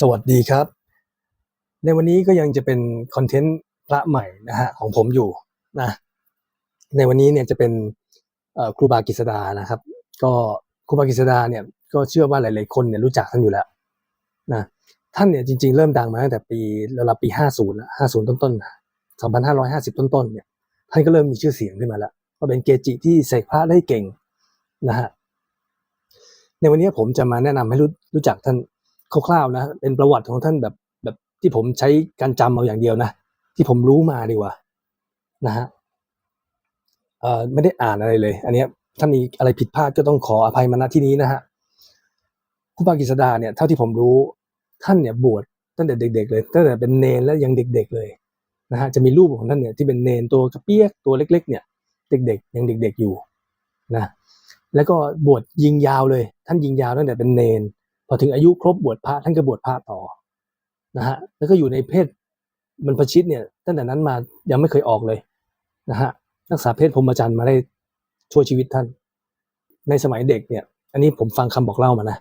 สวัสดีครับ ในวันนี้ก็ยังจะเป็นคอนเทนต์พระใหม่นะฮะของผมอยู่นะในวันนี้เนี่ยจะเป็นครูบากิษดานะครับ ก็ครูบากิษดาเนี่ยก็เชื่อว่าหลาย ๆ คนเนี่ยรู้จักท่านอยู่แล้วนะท่านเนี่ยจริง ๆ เริ่มดังมาตั้งแต่ปีราวๆปี 50ละ50 ต้นๆ2550 ต้นๆเนี่ยท่านก็เริ่มมีชื่อเสียงขึ้นมาแล้วก็เป็นเกจิที่เสกพระได้เก่งนะฮะในวันนี้ผมจะมาแนะนำให้รู้รู้จักท่าน คร่าวๆนะ เป็นประวัติของท่านแบบแบบที่ผมใช้การจำเอาอย่างเดียวนะ ที่ผมรู้มาดีกว่านะฮะเอ่อไม่ได้อ่านอะไรเลย อันนี้ถ้ามีอะไรผิดพลาดก็ต้องขออภัยมาณที่นี้นะฮะครูบากิษดาเนี่ยเท่าที่ผมรู้ท่านเนี่ยบวชตั้งแต่เด็ก ๆ เลยตั้งแต่เป็นเนนแล้วยังเด็ก ๆ เลยนะฮะจะมีรูปของท่านเนี่ยที่เป็นเนนตัวกระเปียกตัวเล็ก ๆ เนี่ย เด็กๆยังเด็ก ๆอยู่นะแล้วก็บวชยิงยาวเลย ท่านยิงยาวตั้งแต่เป็นเนน พอถึงอายุครบบวชพระท่านก็บวชพระต่อนะฮะแล้วก็อยู่ในเพศบรรพชิตเนี่ย ตั้งแต่นั้นมายังไม่เคยออกเลยนะฮะรักษาเพศพรหมจรรย์มาได้ชั่วชีวิตท่าน ในสมัยเด็กเนี่ย อันนี้ผมฟังคำบอกเล่ามานะ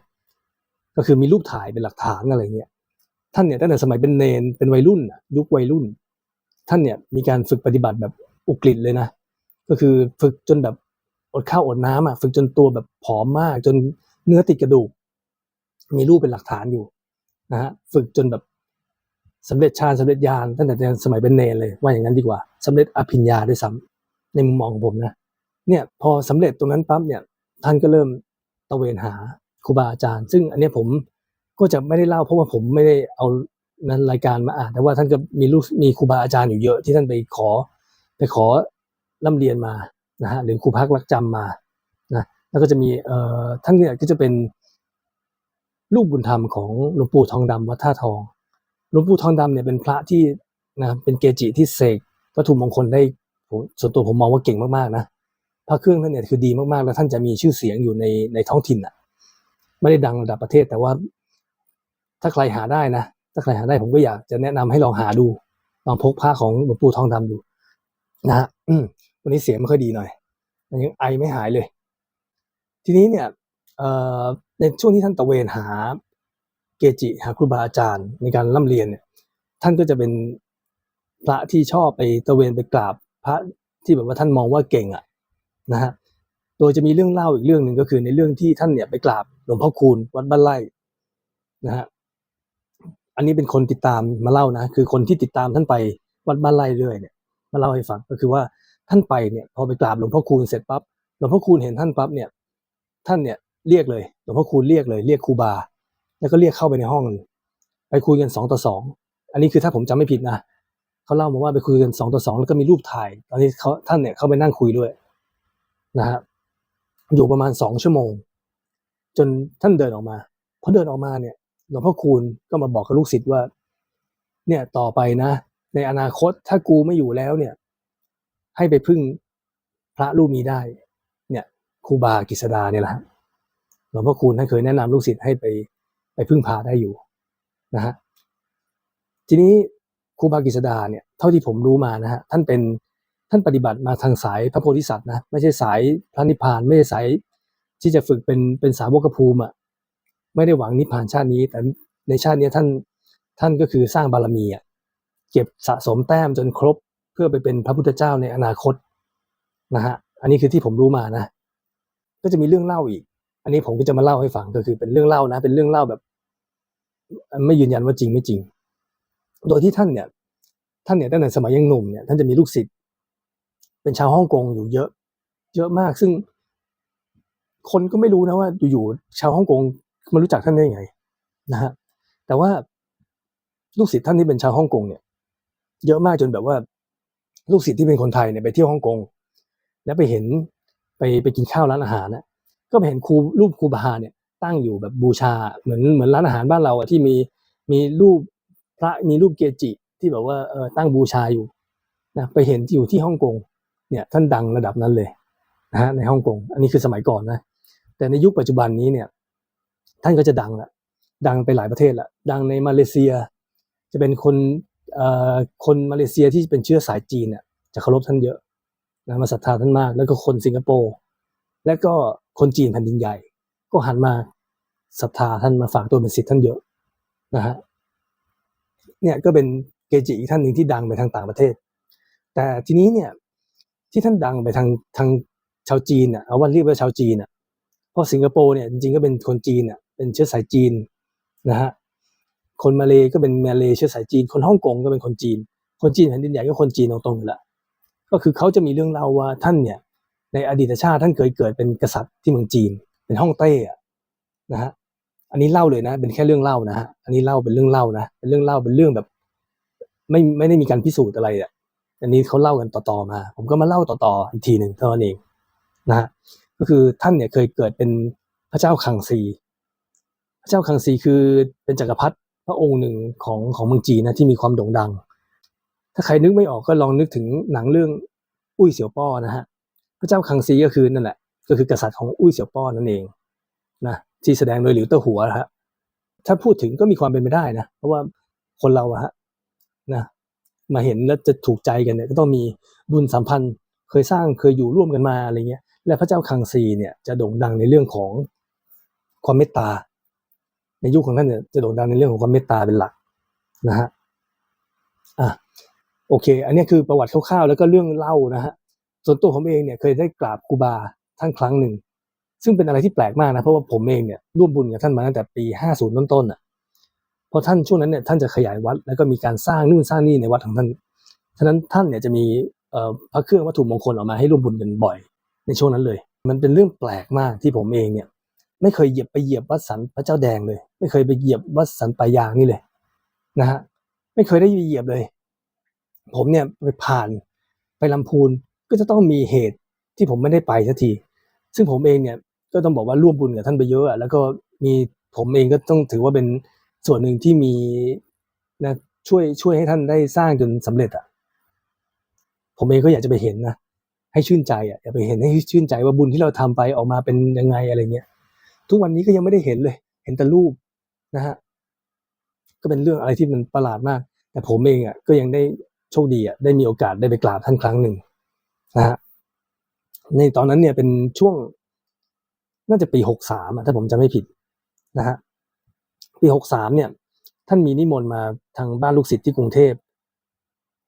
ก็คือมีรูปถ่ายเป็นหลักฐานอะไรเงี้ยท่านเนี่ยตั้งแต่สมัยเป็นเนนเป็นวัยรุ่นนะยุควัยรุ่น ท่านเนี่ยมีการฝึกปฏิบัติแบบอุกฤษเลยนะก็คือฝึกจนแบบอดข้าวอดน้ำอะฝึกจนตัวแบบผอมมากจนเนื้อติดกระดูก มีรูปเป็นหลักฐานอยู่นะฮะฝึกจนแบบสำเร็จฌานสำเร็จญาณตั้งแต่สมัยเป็นเนรเลยว่าอย่างนั้นดีกว่าสำเร็จอภิญญาด้วยซ้ำในมุมมองของผมนะเนี่ยพอสำเร็จตรงนั้นปั๊บเนี่ยท่านก็เริ่มตะเวนหาครูบาอาจารย์ ซึ่งอันนี้ผมก็จะไม่ได้เล่าเพราะว่าผมไม่ได้เอานั้นรายการมาอ่านแต่ว่าท่านก็มีลูกมีครูบาอาจารย์อยู่เยอะที่ท่านไปขอไปขอร่ำเรียนมานะฮะหรือครูพักรักจำมานะแล้วก็จะมีเอ่อท่านเนี่ยก็จะเป็น ลูกบุญธรรมของหลวงปู่ทองดำวัดท่าทองหลวงปู่ทองดำเนี่ยเป็นพระที่นะเป็นเกจิที่เสกวัตถุมงคลได้ส่วนตัวผมมองว่าเก่งมากๆนะพระเครื่องท่านเนี่ยคือดีมากๆ แล้วท่านจะมีชื่อเสียงอยู่ในในท้องถิ่นอะ ไม่ได้ดังระดับประเทศแต่ว่า ถ้าใครหาได้นะถ้าใครหาได้ผมก็อยากจะแนะนำให้ลองหาดูลองพกพระของหลวงปู่ทองดำดู นะฮะวันนี้เสียงไม่ค่อยดีหน่อยมันยังไอไม่หายเลย ทีนี้เนี่ย ในช่วงที่ท่านตะเวนหาเกจิหาครูบาอาจารย์ในการร่ำเรียนเนี่ยท่านก็จะเป็นพระที่ชอบไปตะเวนไปกราบพระที่แบบว่าท่านมองว่าเก่งอะนะฮะโดยจะมีเรื่องเล่าอีกเรื่องหนึ่งก็คือในเรื่องที่ท่านเนี่ยไปกราบหลวงพ่อคูณวัดบ้านไร่นะฮะอันนี้เป็นคนติดตามมาเล่านะคือคนที่ติดตามท่านไปวัดบ้านไร่เรื่อยเนี่ยมาเล่าให้ฟังก็คือว่าท่านไปเนี่ยพอไปกราบหลวงพ่อคูณเสร็จปั๊บหลวงพ่อคูณเห็นท่านปั๊บเนี่ยท่านเนี่ย เรียกเลยหลวงพ่อคูณเรียกเลย เรียกครูบา แล้วก็เรียกเข้าไปในห้อง ไปคุยกันสองต่อสองอันนี้คือถ้าผมจำไม่ผิดนะเขาเล่ามาว่าไปคุยกันสองต่อสองแล้วก็มีรูปถ่าย ตอนนี้เขาท่านเนี่ยเขาไปนั่งคุยด้วยนะฮะอยู่ประมาณสองชั่วโมง จนท่านเดินออกมาพอเดินออกมาเนี่ยหลวงพ่อคูณก็มาบอกกับลูกศิษย์ว่า เนี่ยต่อไปนะ ในอนาคตถ้ากูไม่อยู่แล้วเนี่ย ให้ไปพึ่งพระรูปนี้ได้ เนี่ยครูบากิษดาเนี่ยแหละ หลวงพ่อคูณท่านเคยแนะนำลูกศิษย์ให้ไปไปพึ่งพาได้อยู่นะฮะทีนี้ครูบากิษดาเนี่ยเท่าที่ผมรู้มานะฮะท่านเป็นท่านปฏิบัติมาทางสายพระโพธิสัตว์นะไม่ใช่สายพระนิพพาน ไม่ใช่สายที่จะฝึกเป็นเป็นสาวกภูมิอะไม่ได้หวังนิพพานชาตินี้ แต่ในชาตินี้ท่านท่านก็คือสร้างบารมีอะเก็บสะสมแต้มจนครบเพื่อไปเป็นพระพุทธเจ้าในอนาคตนะฮะอันนี้คือที่ผมรู้มานะ ก็จะมีเรื่องเล่าอีก อันนี้ผมก็จะมาเล่าให้ฟังก็คือเป็นเรื่องเล่านะ เป็นเรื่องเล่าแบบ ไม่ยืนยันว่าจริงไม่จริง โดยที่ท่านเนี่ย ท่านเนี่ยตั้งแต่สมัยยังหนุ่มเนี่ยท่านจะมีลูกศิษย์เป็นชาวฮ่องกงอยู่เยอะ เยอะมากซึ่ง คนก็ไม่รู้นะว่าอยู่ๆชาวฮ่องกงมารู้จักท่านได้ยังไงนะฮะแต่ว่าลูกศิษย์ท่านที่เป็นชาวฮ่องกงเนี่ย เยอะมากจนแบบว่า ลูกศิษย์ที่เป็นคนไทยเนี่ยไปเที่ยวฮ่องกงแล้วไปเห็นไปไปกินข้าวร้านอาหารนะ ก็ไปเห็นครูรูปครูบาเนี่ยตั้งอยู่แบบบูชาเหมือนเหมือนร้านอาหารบ้านเราอะที่มีมีรูปพระมีรูปเกจิที่แบบว่าเออตั้งบูชาอยู่นะไปเห็นอยู่ที่ฮ่องกงเนี่ยท่านดังระดับนั้นเลยนะฮะในฮ่องกงอันนี้คือสมัยก่อนนะแต่ในยุคปัจจุบันนี้เนี่ยท่านก็จะดังละดังไปหลายประเทศละดังในมาเลเซีย จะเป็นคนเอ่อคนมาเลเซียที่เป็นเชื้อสายจีนเนี่ยจะเคารพท่านเยอะนะมาศรัทธาท่านมาก แล้วก็คนสิงคโปร์ และก็คนจีนแผ่นดินใหญ่ ก็หันมาศรัทธาท่านมาฝากตัวเป็นศิษย์ท่านเยอะนะฮะเนี่ยก็เป็นเกจิอีกท่านหนึ่งที่ดังไปทางต่างประเทศ แต่ทีนี้เนี่ยที่ท่านดังไปทางทางชาวจีนอะเอาวันเรียกว่าชาวจีนอะเพราะสิงคโปร์เนี่ยจริงๆก็เป็นคนจีนอะเป็นเชื้อสายจีนนะฮะคนมาเลก็เป็นมาเลเชื้อสายจีน คนฮ่องกงก็เป็นคนจีน คนจีนแผ่นดินใหญ่ก็คนจีนตรงๆอยู่ละก็คือเขาจะมีเรื่องเล่าว่าท่านเนี่ย ในอดีตชาติท่านเคยเกิดเป็นกษัตริย์ที่เมืองจีน เป็นฮ่องเต้อะนะฮะอันนี้เล่าเลยนะ เป็นแค่เรื่องเล่านะฮะอันนี้เล่าเป็นเรื่องเล่านะเป็นเรื่องเล่าเป็นเรื่องแบบ ไม่ไม่ได้มีการพิสูจน์อะไรอะอันนี้เขาเล่ากันต่อๆมา ผมก็มาเล่าต่อๆอีกทีหนึ่งเท่านั้นเองนะฮะก็คือท่านเนี่ยเคยเกิดเป็นพระเจ้าคังซี พระเจ้าคังซีคือเป็นจักรพรรดิพระองค์หนึ่งของของเมืองจีนนะที่มีความโด่งดัง ถ้าใครนึกไม่ออกก็ลองนึกถึงหนังเรื่องอุ้ยเสี่ยวป้อนะฮะ ระเจ้าคังซีก็คือนั่นแหละก็คือกษัตริย์ของอุ้ยเสี่ยวป้อนนั่นเองนะที่แสดงโดยหลิวเต้าหัวนะฮะถ้าพูดถึงก็มีความเป็นไปได้นะเพราะว่าคนเราอะฮะนะมาเห็นแล้วจะถูกใจกันเนี่ยก็ต้องมีบุญสัมพันธ์เคยสร้างเคยอยู่ร่วมกันมาอะไรเงี้ย และพระเจ้าคังซีเนี่ยจะโด่งดังในเรื่องของความเมตตา ในยุคของท่านเนี่ยจะโด่งดังในเรื่องของความเมตตาเป็นหลักนะฮะอะโอเค อันนี้คือประวัติคร่าวๆแล้วก็เรื่องเล่านะฮะ ส่วนตัวผมเองเนี่ยเคยได้กราบครูบาท่านครั้งหนึ่ง ซึ่งเป็นอะไรที่แปลกมากนะ เพราะว่าผมเองเนี่ยร่วมบุญกับท่านมาตั้งแต่ปี 50 ต้นๆอะเพราะท่านช่วงนั้นเนี่ยท่านจะขยายวัดแล้วก็มีการสร้างนู่นสร้างนี่ในวัดของท่านฉะนั้นท่านเนี่ยจะมีพระเครื่องวัตถุมงคลออกมาให้ร่วมบุญกันบ่อย ในช่วงนั้นเลย มันเป็นเรื่องแปลกมากที่ผมเองเนี่ยไม่เคยเหยียบไปเหยียบวัดสันพระเจ้าแดงเลย ไม่เคยไปเหยียบวัดสันปายางนี่เลยนะฮะไม่เคยได้เหยียบเลย ผมเนี่ยไปผ่านไปลำพูน ก็จะต้องมีเหตุที่ผมไม่ได้ไปสักที ซึ่งผมเองเนี่ยก็ต้องบอกว่าร่วมบุญกับท่านไปเยอะแล้วก็มีผมเองก็ต้องถือว่าเป็นส่วนหนึ่งที่มีนะช่วยช่วยให้ท่านได้สร้างจนสำเร็จอะ ผมเองก็อยากจะไปเห็นนะให้ชื่นใจอะอยากไปเห็นให้ชื่นใจว่าบุญที่เราทำไปออกมาเป็นยังไงอะไรเงี้ยทุกวันนี้ก็ยังไม่ได้เห็นเลย เห็นแต่รูปนะฮะก็เป็นเรื่องอะไรที่มันประหลาดมาก แต่ผมเองอะก็ยังได้โชคดีอะได้มีโอกาสได้ไปกราบท่านครั้งหนึ่ง นะฮะในตอนนั้นเนี่ยเป็นช่วง น่าจะปีหกสามถ้าผมจำไม่ผิดนะฮะปีหกสามเนี่ย ท่านมีนิมนต์มาทางบ้านลูกศิษย์ที่กรุงเทพ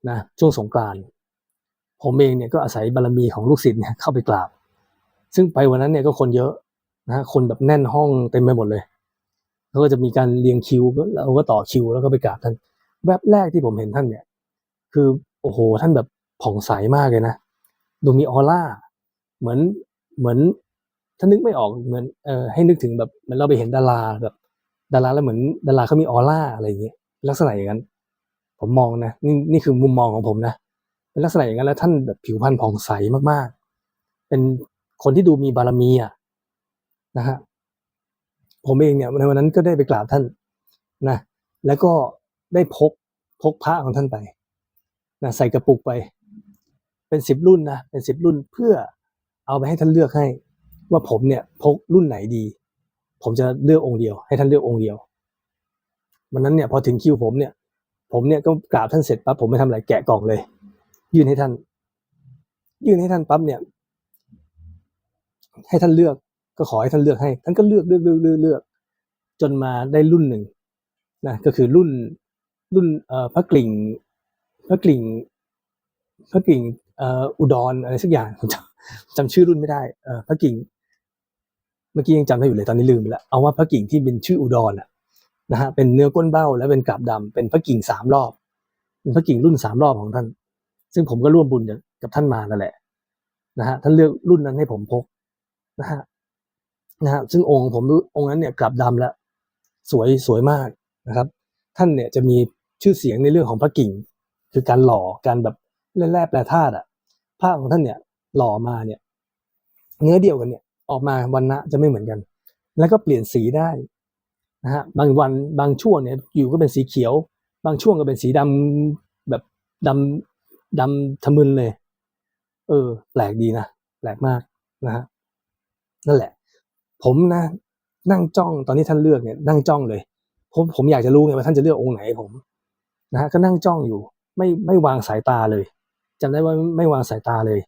นะช่วงสงกรานต์ผมเองเนี่ยก็อาศัยบารมีของลูกศิษย์เนี่ยเข้าไปกราบ ซึ่งไปวันนั้นเนี่ยก็คนเยอะนะคนแบบแน่นห้องเต็มไปหมดเลยแล้วก็จะมีการเรียงคิวเราก็ต่อคิวแล้วก็ไปกราบท่าน แวบแรกที่ผมเห็นท่านเนี่ย คือโอ้โหท่านแบบผ่องใสมากเลยนะ ดูมีออร่าเหมือนเหมือนถ้านึกไม่ออกเหมือนเออให้นึกถึงแบบเหมือนเราไปเห็นดาราแบบ ดาราแล้วเหมือนดาราเขามีออร่าอะไรอย่างเงี้ยลักษณะอย่างนั้น ผมมองนะนี่นี่คือมุมมองของผมนะเป็นลักษณะอย่างนั้นแล้วท่านแบบผิวพรรณผ่องใสมากๆ เป็นคนที่ดูมีบารมีอะนะฮะผมเองเนี่ยในวันนั้นก็ได้ไปกราบท่านนะแล้วก็ได้พกพกพระของท่านไปนะใส่กระปุกไป เป็นสิบรุ่นนะเป็นสิบรุ่นเพื่อเอาไปให้ท่านเลือกให้ ว่าผมเนี่ยพกรุ่นไหนดี ผมจะเลือกองค์เดียว ให้ท่านเลือกองค์เดียววันนั้นเนี่ยพอถึงคิวผมเนี่ย ผมเนี่ยก็กราบท่านเสร็จปั๊บผมไม่ทำอะไรแกะกล่องเลย ยื่นให้ท่าน ยื่นให้ท่านปั๊บเนี่ย ให้ท่านเลือกก็ขอให้ท่านเลือกให้ ท่านก็เลือกเลือกเลือกเลือกเลือก จนมาได้รุ่นหนึ่งนะก็คือรุ่นรุ่นเอ่อพระกลิ่งพระกลิ่งพระกลิ่ง อุดรอะไรสักอย่างจำจำชื่อรุ่นไม่ได้เออพระกิ่ง เมื่อกี้ยังจำได้อยู่เลยตอนนี้ลืมไปแล้วเอาว่าพระกิ่งที่เป็นชื่ออุดรอะนะฮะเป็นเนื้อก้นเบ้าและเป็นกาบดำเป็นพระกิ่งสามรอบ เป็นพระกิ่งรุ่นสามรอบของท่าน ซึ่งผมก็ร่วมบุญกับท่านมานั่นแหละนะฮะท่านเลือกรุ่นนั้นให้ผมพกนะฮะนะฮะซึ่งองค์ผมองค์นั้นเนี่ยกลับดำแล้ว สวยสวยมากนะครับ ท่านเนี่ยจะมีชื่อเสียงในเรื่องของพระกิ่ง คือการหล่อการแบบ แร่แปรธาตุอะผ้าของท่านเนี่ยหล่อมาเนี่ย เนื้อเดียวกันเนี่ย ออกมาวันนะจะไม่เหมือนกัน แล้วก็เปลี่ยนสีได้นะฮะบางวันบางช่วงเนี่ยอยู่ก็เป็นสีเขียว บางช่วงก็เป็นสีดำแบบดำดำทะมึนเลย เออ แปลกดีนะแปลกมากนะฮะนั่นแหละ ผมนะ นั่งจ้องตอนที่ท่านเลือกเนี่ยนั่งจ้องเลยผมผมอยากจะรู้ไงว่าท่านจะเลือกองค์ไหนผมนะฮะก็นั่งจ้องอยู่ ไม่ไม่วางสายตาเลย จำได้ว่าไม่วางสายตาเลย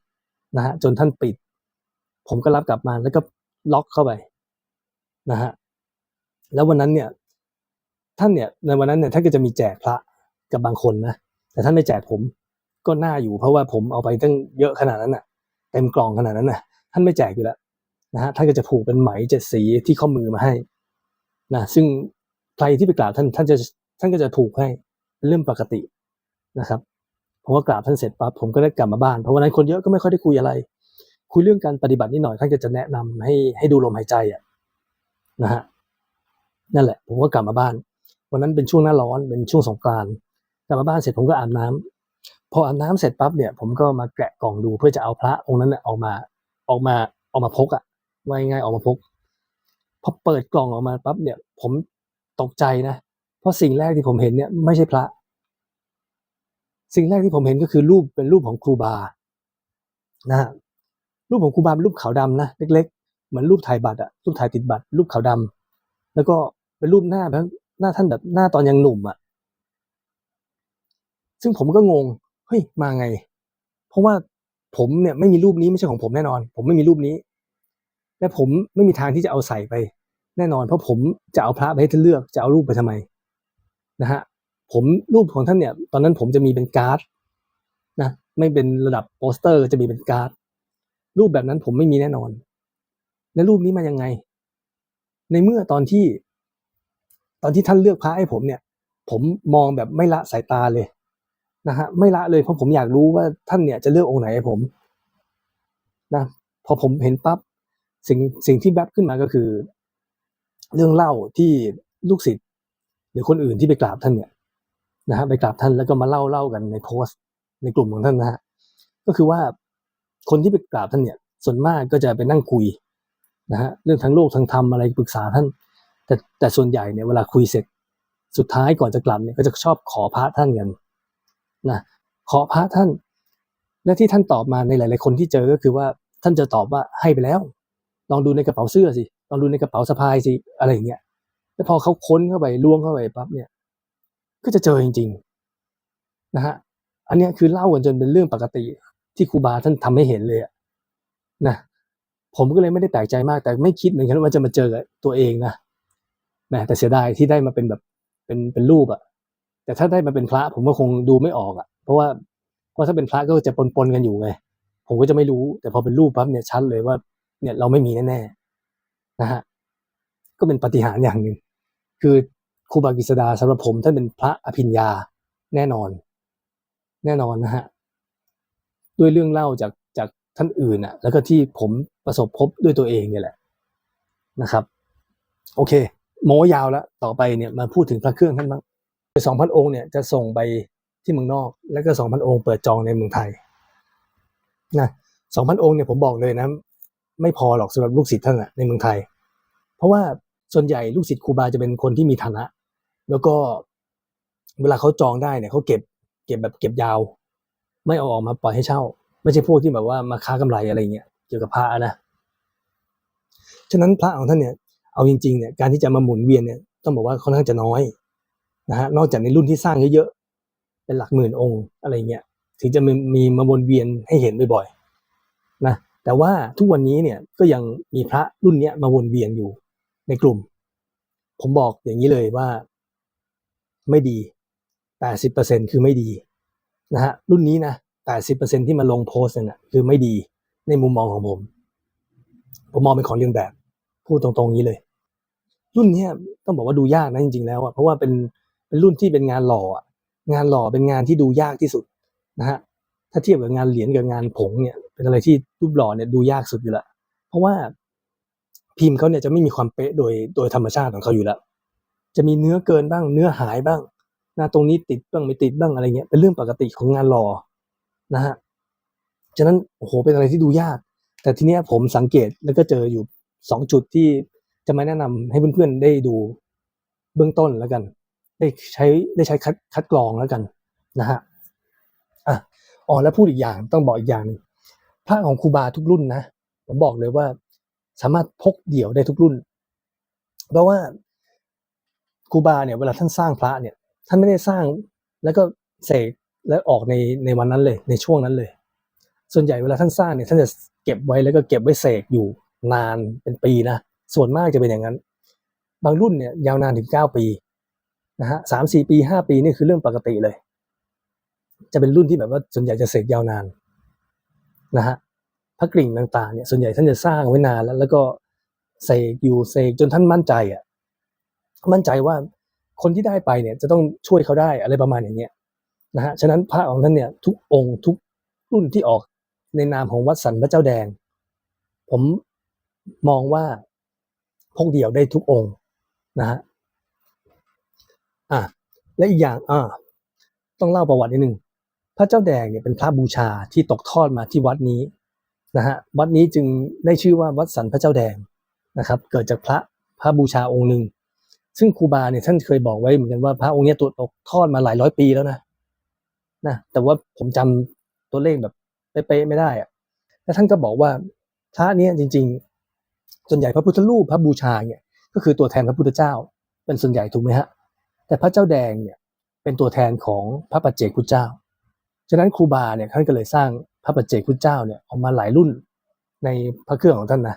นะฮะจนท่านปิด ผมก็รับกลับมาแล้วก็ล็อกเข้าไปนะฮะแล้ววันนั้นเนี่ยท่านเนี่ยในวันนั้นเนี่ยท่านก็จะมีแจกพระกับบางคนนะแต่ท่านไม่แจกผมก็น่าอยู่เพราะว่าผมเอาไปตั้งเยอะขนาดนั้นน่ะเต็มกล่องขนาดนั้นน่ะ ท่านไม่แจกอยู่แล้วนะฮะท่านก็จะผูกเป็นไหมเจ็ดสีที่ข้อมือมาให้นะซึ่งใครที่ไปกราบท่านท่านจะท่านก็จะผูกให้เป็นเรื่องปกตินะครับ ผมก็กราบท่านเสร็จปั๊บผมก็ได้กลับมาบ้านเพราะวันนั้นคนเยอะก็ไม่ค่อยได้คุยอะไร คุยเรื่องการปฏิบัตินิดหน่อยท่านก็จะแนะนำให้ให้ดูลมหายใจอะนะฮะนั่นแหละ ผมก็กลับมาบ้าน วันนั้นเป็นช่วงหน้าร้อนเป็นช่วงสงกรานต์กลับมาบ้านเสร็จผมก็อาบน้ำพออาบน้ำเสร็จปั๊บเนี่ย ผมก็มาแกะกล่องดูเพื่อจะเอาพระองค์นั้นน่ะออกมาออกมาออกมาพกอะว่าง่ายๆออกมาพกพอเปิดกล่องออกมาปั๊บเนี่ย ผมตกใจนะเพราะสิ่งแรกที่ผมเห็นเนี่ย ไม่ใช่พระ สิ่งแรกที่ผมเห็นก็คือรูปเป็นรูปของครูบานะฮะรูปของครูบาเป็นรูปขาวดำนะเล็กๆ เหมือนรูปถ่ายบัตรอะรูปถ่ายติดบัตร รูปขาวดำแล้วก็เป็นรูปหน้าแบบหน้าท่านแบบหน้าตอนยังหนุ่มอะซึ่งผมก็งงเฮ้ยมาไง เพราะว่าผมเนี่ยไม่มีรูปนี้ไม่ใช่ของผมแน่นอน ผมไม่มีรูปนี้ และผมไม่มีทางที่จะเอาใส่ไป แน่นอน เพราะผมจะเอาพระไปให้ท่านเลือกจะเอารูปไปทำไมนะฮะ ผมรูปของท่านเนี่ย ตอนนั้นผมจะมีเป็นการ์ดนะไม่เป็นระดับโปสเตอร์จะมีเป็นการ์ดรูปแบบนั้นผมไม่มีแน่นอน และรูปนี้มายังไง ในเมื่อตอนที่ ตอนที่ท่านเลือกพระให้ผมเนี่ย ผมมองแบบไม่ละสายตาเลยนะฮะไม่ละเลยเพราะผมอยากรู้ว่าท่านเนี่ยจะเลือกองค์ไหนให้ผมนะพอผมเห็นปั๊บสิ่งสิ่งที่แวบขึ้นมาก็คือ เรื่องเล่าที่ลูกศิษย์หรือคนอื่นที่ไปกราบท่านเนี่ย นะฮะไปกราบท่านแล้วก็มาเล่าเล่ากันในโพสต์ในกลุ่มของท่านนะฮะก็คือว่าคนที่ไปกราบท่านเนี่ย ส่วนมากก็จะไปนั่งคุยนะฮะเรื่องทั้งโลกทั้งธรรมอะไรปรึกษาท่าน แต่แต่ส่วนใหญ่เนี่ยเวลาคุยเสร็จสุดท้ายก่อนจะกลับเนี่ยก็จะชอบขอพระท่านกันนะขอพระท่าน และที่ท่านตอบมาในหลาย ๆ คนที่เจอก็คือว่าท่านจะตอบว่าให้ไปแล้ว ลองดูในกระเป๋าเสื้อสิลองดูในกระเป๋าสะพายสิอะไรอย่างเงี้ยแล้วพอเขาค้นเข้าไปล้วงเข้าไปปั๊บเนี่ย ก็จะเจอจริงๆนะฮะอันนี้คือเล่ากันจนเป็นเรื่องปกติที่ครูบาท่านทำให้เห็นเลยนะผมก็เลยไม่ได้แปลกใจมาก แต่ไม่คิดเหมือนกันว่าจะมาเจอกับตัวเองนะแหมแต่เสียดายที่ได้มาเป็นแบบเป็นเป็นรูปอะแต่ถ้าได้มาเป็นพระผมก็คงดูไม่ออกอะเพราะว่าเพราะถ้าเป็นพระก็จะปนๆกันอยู่ไงผมก็จะไม่รู้ แต่พอเป็นรูปปั๊บเนี่ยชัดเลยว่า เนี่ยเราไม่มีแน่ๆนะฮะก็เป็นปฏิหารอย่างหนึ่งคือ ครูบากิษดาสำหรับผมท่านเป็นพระอภิญญาแน่นอน แน่นอนนะฮะด้วยเรื่องเล่าจากจากท่านอื่นอะแล้วก็ที่ผมประสบพบด้วยตัวเองเนี่ยแหละนะครับ โอเค โม้ยาวแล้วต่อไปเนี่ยมาพูดถึงพระเครื่องท่านบ้างสองพันองค์เนี่ยจะส่งไปที่เมืองนอก แล้วก็สองพันองค์เปิดจองในเมืองไทยนะสองพันองค์เนี่ยผมบอกเลยนะ ไม่พอหรอกสำหรับลูกศิษย์ท่านอะในเมืองไทย เพราะว่าส่วนใหญ่ลูกศิษย์ครูบาจะเป็นคนที่มีฐานะ แล้วก็เวลาเขาจองได้เนี่ยเขาเก็บเก็บแบบเก็บยาว ไม่เอาออกมาปล่อยให้เช่า ไม่ใช่พวกที่แบบว่ามาค้ากำไรอะไรเงี้ยเกี่ยวกับพระนะฉะนั้นพระของท่านเนี่ยเอาจริงๆเนี่ยการที่จะมาหมุนเวียนเนี่ยต้องบอกว่าค่อนข้างจะน้อยนะฮะนอกจากในรุ่นที่สร้างเยอะๆเป็นหลักหมื่นองค์อะไรเงี้ยถึงจะมีมีมาวนเวียนให้เห็นบ่อยๆนะแต่ว่าทุกวันนี้เนี่ยก็ยังมีพระรุ่นเนี้ยมาวนเวียนอยู่ในกลุ่ม ผมบอกอย่างนี้เลยว่า ไม่ดี 80%คือไม่ดีนะฮะรุ่นนี้นะ 80%ที่มาลงโพสเนี่ยคือไม่ดีในมุมมองของผม ผมมองเป็นของเรียนแบบ พูดตรงๆนี้เลย รุ่นนี้ต้องบอกว่าดูยากนะจริงๆแล้วอะเพราะว่าเป็นเป็นรุ่นที่เป็นงานหล่ออะงานหล่อเป็นงานที่ดูยากที่สุดนะฮะถ้าเทียบกับงานเหรียญกับงานผงเนี่ยเป็นอะไรที่รูปหล่อเนี่ยดูยากสุดอยู่ละเพราะว่าพิมพ์เขาเนี่ยจะไม่มีความเป๊ะโดยโดยธรรมชาติของเขาอยู่แล้ว จะมีเนื้อเกินบ้าง เนื้อหายบ้างหน้าตรงนี้ติดบ้างไม่ติดบ้างอะไรเงี้ยเป็นเรื่องปกติของงานหล่อนะฮะฉะนั้นโอ้โหเป็นอะไรที่ดูยาก แต่ทีเนี้ยผมสังเกตแล้วก็เจออยู่สองจุดที่จะมาแนะนำให้เพื่อนๆได้ดูเบื้องต้นแล้วกัน ได้ใช้ได้ใช้คัดคัดกรองแล้วกันนะฮะอะอ๋อแล้วพูดอีกอย่างต้องบอกอีกอย่างหนึงพระของครูบาทุกรุ่นนะผมบอกเลยว่าสามารถพกเดี่ยวได้ทุกรุ่น เพราะว่า ครูบาเนี่ยเวลาท่านสร้างพระเนี่ย ท่านไม่ได้สร้างแล้วก็เสกแล้วออกในในวันนั้นเลยในช่วงนั้นเลย ส่วนใหญ่เวลาท่านสร้างเนี่ยท่านจะเก็บไว้แล้วก็เก็บไว้เสกอยู่นานเป็นปีนะส่วนมากจะเป็นอย่างนั้น บางรุ่นเนี่ยยาวนานถึงเก้าปีนะฮะสามสี่ปีห้าปีนี่คือเรื่องปกติเลย จะเป็นรุ่นที่แบบว่าส่วนใหญ่จะเสกยาวนานนะฮะพระกริ่งต่างๆเนี่ยส่วนใหญ่ท่านจะสร้างไว้นานแล้ว แล้วก็เสกอยู่เสกจนท่านมั่นใจอะ มั่นใจว่าคนที่ได้ไปเนี่ยจะต้องช่วยเขาได้อะไรประมาณอย่างเงี้ยนะฮะฉะนั้นพระของท่านเนี่ยทุกองค์ทุกรุ่นที่ออกในนามของวัดสันพระเจ้าแดง ผมมองว่าพกเดี่ยวได้ทุกองค์นะฮะอะและอีกอย่างอ่าต้องเล่าประวัตินิดนึงพระเจ้าแดงเนี่ยเป็นพระบูชาที่ตกทอดมาที่วัดนี้นะฮะวัดนี้จึงได้ชื่อว่าวัดสันพระเจ้าแดงนะครับ เกิดจากพระพระบูชาองค์หนึ่ง ซึ่งครูบาเนี่ยท่านเคยบอกไว้เหมือนกันว่าพระองค์เนี้ยตัวตกทอดมาหลายร้อยปีแล้วนะนะแต่ว่าผมจำตัวเลขแบบเป๊ะไม่ได้อะแล้วท่านก็บอกว่าพระเนี้ยจริง ๆ ส่วนใหญ่พระพุทธรูปพระบูชาเนี่ยก็คือตัวแทนพระพุทธเจ้า เป็นส่วนใหญ่ถูกไหมฮะ แต่พระเจ้าแดงเนี่ยเป็นตัวแทนของพระปัจเจกพุทธเจ้า ฉะนั้นครูบาเนี่ยท่านก็เลยสร้างพระปัจเจกพุทธเจ้าเนี่ยออกมาหลายรุ่นในพระเครื่องของท่านนะ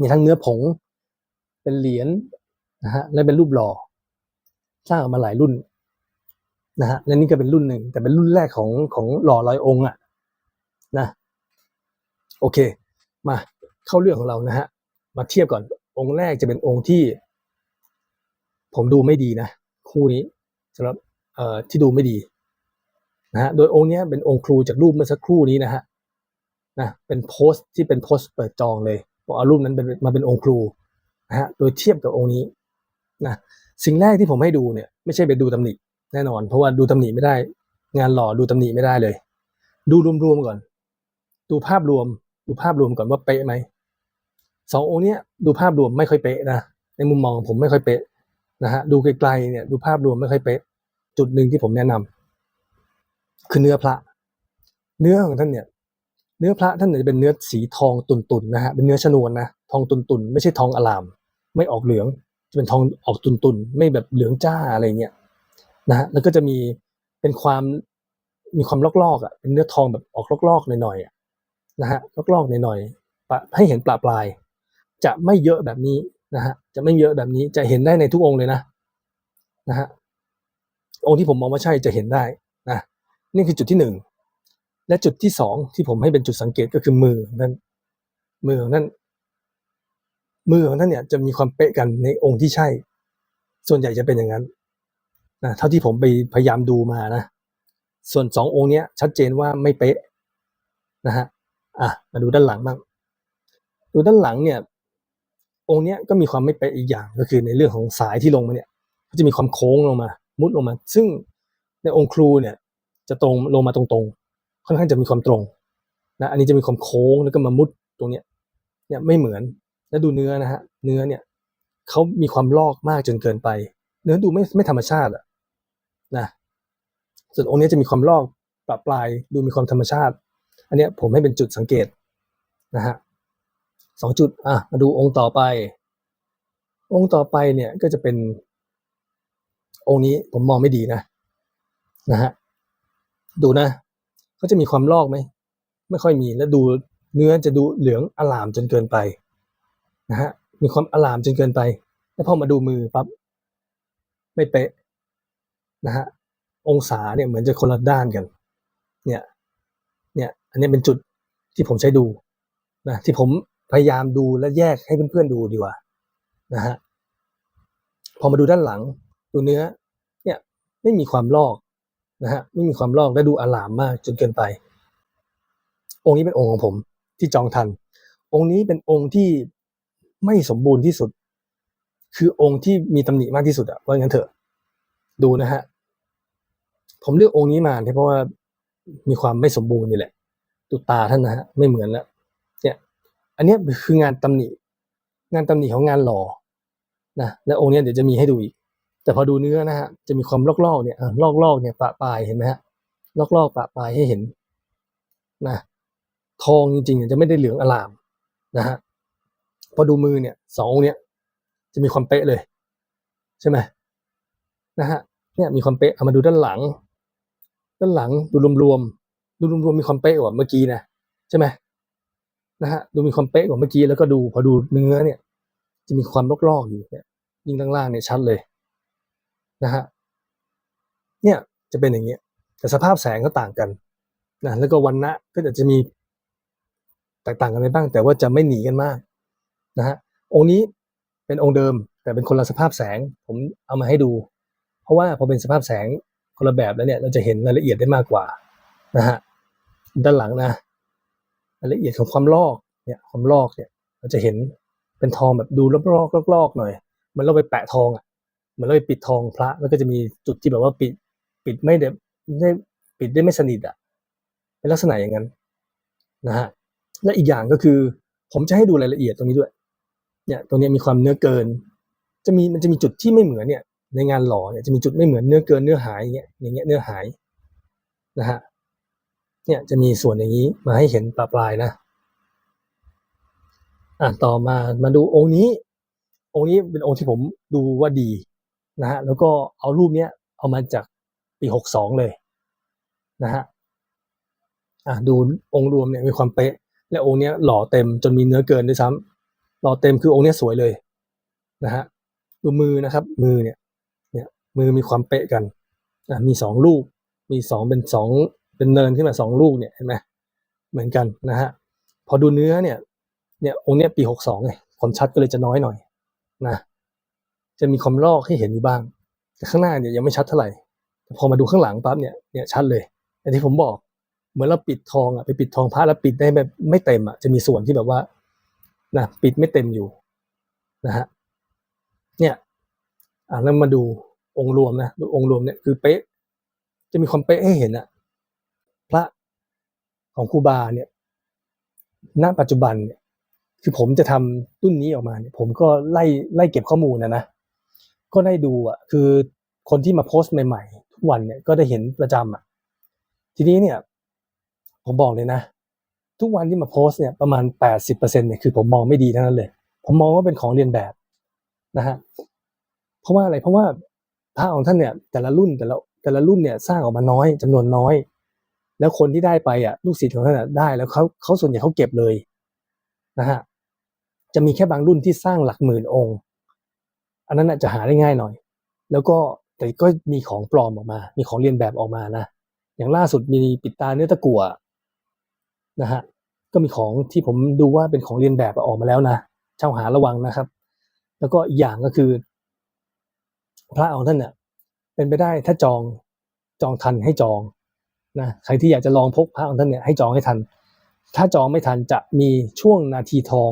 มีทั้งเนื้อผงเป็นเหรียญ นะฮะและเป็นรูปหล่อสร้างออกมาหลายรุ่นนะฮะและนี่ก็เป็นรุ่นหนึ่ง แต่เป็นรุ่นแรกของของหล่อร้อยองค์อะนะ โอเค มาเข้าเรื่องของเรานะฮะมาเทียบก่อนองค์แรกจะเป็นองค์ที่ ผมดูไม่ดีนะคู่นี้สำหรับเอ่อที่ดูไม่ดีนะฮะโดยองค์เนี้ยเป็นองค์ครูจากรูปเมื่อสักครู่นี้นะฮะนะเป็นโพสต์ที่เป็นโพสต์เปิดจองเลยบอกเอารูปนั้นเป็นมาเป็นองค์ครูนะฮะโดยเทียบกับองค์นี้ นะสิ่งแรกที่ผมให้ดูเนี่ยไม่ใช่ไปดูตำหนิแน่นอน เพราะว่าดูตำหนิไม่ได้ งานหล่อดูตำหนิไม่ได้เลย ดูรวมๆก่อน ดูภาพรวม ดูภาพรวมก่อนว่าเป๊ะไหมสององค์เนี้ยดูภาพรวมไม่ค่อยเป๊ะนะในมุมมองผมไม่ค่อยเป๊ะนะฮะดูไกลๆเนี่ยดูภาพรวมไม่ค่อยเป๊ะ จุดหนึ่งที่ผมแนะนำคือเนื้อพระ เนื้อของท่านเนี่ย เนื้อพระท่านเนี่ยจะเป็นเนื้อสีทองตุนๆนะฮะเป็นเนื้อชนวนนะทองตุนๆไม่ใช่ทองอลาม ไม่ออกเหลือง จะเป็นทองออกตุ่นๆ ไม่แบบเหลืองจ้าอะไรเงี้ยนะฮะแล้วก็จะมีเป็นความมีความลอกๆอะเป็นเนื้อทองแบบออกลอกๆหน่อยๆนะฮะลอกๆหน่อยๆปะให้เห็นปลาปลาย จะไม่เยอะแบบนี้นะฮะจะไม่เยอะแบบนี้จะเห็นได้ในทุกองค์เลยนะนะฮะองค์ที่ผมมองว่าใช่จะเห็นได้นะนี่คือจุดที่หนึ่งและจุดที่สองที่ผมให้เป็นจุดสังเกตก็คือมือของท่นมือของท่น มือของท่านเนี่ยจะมีความเป๊ะกันในองค์ที่ใช่ ส่วนใหญ่จะเป็นอย่างนั้นนะเท่าที่ผมไปพยายามดูมานะ ส่วนสององค์เนี้ยชัดเจนว่าไม่เป๊ะนะฮะอะมาดูด้านหลังบ้างดูด้านหลังเนี่ย องค์เนี้ยก็มีความไม่เป๊ะอีกอย่างก็คือในเรื่องของสายที่ลงมาเนี่ยก็จะมีความโค้งลงมา มุดลงมา ซึ่งในองค์ครูเนี่ย จะตรงลงมาตรงๆ ค่อนข้างจะมีความตรงนะอันนี้จะมีความโค้งแล้วก็มามุดตรงเนี้ยเนี่ยไม่เหมือน แล้วดูเนื้อนะฮะ เนื้อเนี่ยเขามีความลอกมากจนเกินไป เนื้อดูไม่ไม่ธรรมชาติอะนะ ส่วนองค์นี้จะมีความลอกปรับปลายดูมีความธรรมชาติ อันเนี้ยผมให้เป็นจุดสังเกตนะฮะสองจุดอะมาดูองค์ต่อไป องค์ต่อไปเนี่ยก็จะเป็น องค์นี้ผมมองไม่ดีนะนะฮะดูนะเขาจะมีความลอกไหมไม่ค่อยมีแล้วดูเนื้อจะดูเหลืองอลามจนเกินไป นะฮะมีความอลามจนเกินไป แล้วพอมาดูมือปั๊บไม่เป๊ะนะฮะองศาเนี่ยเหมือนจะคนละด้านกัน เนี่ยเนี่ยอันนี้เป็นจุดที่ผมใช้ดูนะที่ผมพยายามดูและแยกให้เพื่อนๆดูดีกว่านะฮะพอมาดูด้านหลังดูเนื้อ เนี่ยไม่มีความลอกนะฮะไม่มีความลอกและดูอลามมากจนเกินไป องค์นี้เป็นองค์ของผมที่จองทัน องค์นี้เป็นองค์ที่ ไม่สมบูรณ์ที่สุด คือองค์ที่มีตำหนิมากที่สุดอะว่างั้นเถอะ ดูนะฮะ ผมเลือกองค์นี้มาเนี่ยเพราะว่ามีความไม่สมบูรณ์นี่แหละดูตาท่านนะฮะไม่เหมือนแล้วเนี่ย อันนี้คืองานตำหนิ งานตำหนิของงานหล่อนะและองค์นี้เดี๋ยวจะมีให้ดูอีก แต่พอดูเนื้อนะฮะจะมีความลอกๆเนี่ยลอกๆเนี่ยปะปลายเห็นไหมฮะลอกๆปะปลายให้เห็นนะทองจริงๆจะไม่ได้เหลืองอลามนะฮะ พอดูมือเนี่ยสององค์เนี่ยจะมีความเป๊ะเลย ใช่ไหมนะฮะเนี่ยมีความเป๊ะเอามาดูด้านหลัง ด้านหลังดูรวมๆดูรวมๆมีความเป๊ะกว่าเมื่อกี้นะใช่ไหมนะฮะดูมีความเป๊ะกว่าเมื่อกี้แล้วก็ดูพอดูเนื้อเนี่ย จะมีความลอกๆอยู่เนี่ยยิ่งด้านล่างเนี่ยชัดเลยนะฮะเนี่ยจะเป็นอย่างเงี้ยแต่สภาพแสงก็ต่างกันนะแล้วก็วันณะก็อาจจะมีแตกต่างกันไปบ้าง แต่ว่าจะไม่หนีกันมาก นะฮะองค์นี้เป็นองค์เดิมแต่เป็นคนละสภาพแสงผมเอามาให้ดู เพราะว่าพอเป็นสภาพแสงคนละแบบแล้วเนี่ยเราจะเห็นรายละเอียดได้มากกว่านะฮะด้านหลังนะรายละเอียดของความลอกเนี่ยความลอกเนี่ยเราจะเห็นเป็นทองแบบดูลอกๆลอกๆหน่อยมันเราไปแปะทองอะเหมือนเราไปปิดทองพระแล้วก็จะมีจุดที่แบบว่าปิดปิดไม่ได้ได้ปิดได้ไม่สนิทอะเป็นลักษณะอย่างนั้นนะฮะและอีกอย่างก็คือ ผมจะให้ดูรายละเอียดตรงนี้ด้วย เนี่ยตรงนี้มีความเนื้อเกิน จะมีมันจะมีจุดที่ไม่เหมือนเนี่ย ในงานหล่อเนี่ยจะมีจุดไม่เหมือนเนื้อเกินเนื้อหายอย่างเงี้ยอย่างเงี้ยเนื้อหายนะฮะเนี่ยจะมีส่วนอย่างนี้มาให้เห็นปลาปลายนะอะต่อมามาดูองค์นี้ องค์นี้เป็นองค์ที่ผมดูว่าดีนะฮะแล้วก็เอารูปเนี้ยเอามาจากปีหกสองเลยนะฮะอะดูองค์รวมเนี่ยมีความเป๊ะ และองค์เนี้ยหล่อเต็มจนมีเนื้อเกินด้วยซ้ำ หล่อเต็มคือองค์นี้สวยเลยนะฮะดูมือนะครับ มือเนี่ยเนี่ยมือมีความเป๊ะกันอะมีสองลูก มีสองเป็นสองเป็นเนินขึ้นมาสองลูกเนี่ยเห็นไหมเหมือนกันนะฮะพอดูเนื้อเนี่ยเนี่ยองค์เนี้ยปีหกสองไงความชัดก็เลยจะน้อยหน่อยนะจะมีความลอกให้เห็นอยู่บ้าง แต่ข้างหน้าเนี่ยยังไม่ชัดเท่าไหร่แต่พอมาดูข้างหลังปั๊บเนี่ยเนี่ยชัดเลยอย่างที่ผมบอก เหมือนเราปิดทองอะไปปิดทองพระแล้วปิดได้แบบไม่เต็มอะจะมีส่วนที่แบบว่า นะปิดไม่เต็มอยู่นะฮะเนี่ยอ่าแล้วมาดูองค์รวมนะดูองค์รวมเนี่ยคือเป๊ะ จะมีความเป๊ะให้เห็นอะพระของครูบาเนี่ยณปัจจุบันเนี่ยคือผมจะทำรุ่นนี้ออกมาเนี่ยผมก็ไล่ไล่เก็บข้อมูลนะนะก็ได้ดูอะคือคนที่มาโพสต์ใหม่ ๆ ทุกวันเนี่ยก็ได้เห็นประจำอะทีนี้เนี่ย ผมบอกเลยนะ ทุกวันที่มาโพสเนี่ยประมาณแปดสิบเปอร์เซ็นเนี่ยคือผมมองไม่ดีทั้งนั้นเลย ผมมองว่าเป็นของเรียนแบบนะฮะเพราะว่าอะไรเพราะว่าพระของท่านเนี่ยแต่ละรุ่นแต่ละแต่ละรุ่นเนี่ยสร้างออกมาน้อยจำนวนน้อย แล้วคนที่ได้ไปอะลูกศิษย์ของท่านอะได้แล้วเขาเขาส่วนใหญ่เขาเก็บเลยนะฮะจะมีแค่บางรุ่นที่สร้างหลักหมื่นองค์ อันนั้นจะหาได้ง่ายหน่อย แล้วก็แต่ก็มีของปลอมออกมา มีของเรียนแบบออกมานะอย่างล่าสุดมีปิดตาเนื้อตะกั่ว นะฮะก็มีของที่ผมดูว่าเป็นของเรียนแบบออกมาแล้วนะเช่าหาระวังนะครับ แล้วก็อีกอย่างก็คือ พระของท่านเนี่ยเป็นไปได้ถ้าจองจองทันให้จองนะใครที่อยากจะลองพกพระของท่านเนี่ยให้จองให้ทัน ถ้าจองไม่ทันจะมีช่วงนาทีทอง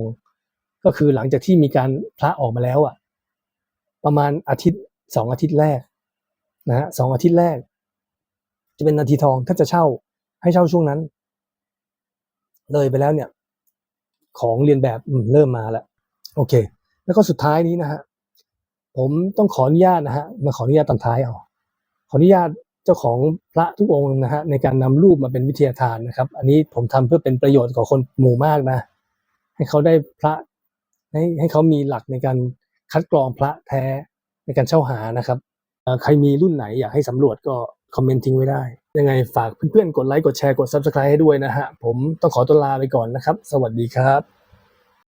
ก็คือหลังจากที่มีการพระออกมาแล้วอะ ประมาณอาทิตย์สองอาทิตย์แรกนะฮะสองอาทิตย์แรก จะเป็นนาทีทองถ้าจะเช่าให้เช่าช่วงนั้น เลยไปแล้วเนี่ย ของเรียนแบบเริ่มมาแล้วโอเค แล้วก็สุดท้ายนี้นะฮะผมต้องขออนุญาตนะฮะมาขออนุญาตตอนท้ายเอาขออนุญาตเจ้าของพระทุกองค์นะฮะในการนำรูปมาเป็นวิทยาทานนะครับ อันนี้ผมทำเพื่อเป็นประโยชน์กับคนหมู่มากนะ ให้เขาได้พระให้ให้เขามีหลักในการคัดกรองพระแท้ในการเช่าหานะครับใครมีรุ่นไหนอยากให้สำรวจก็คอมเมนต์ทิ้งไว้ได้ ยังไงฝากเพื่อนๆ กดไลค์ กดแชร์ กด Subscribe ให้ด้วยนะฮะ ผมต้องขอตัวลาไปก่อนนะครับ สวัสดีครับ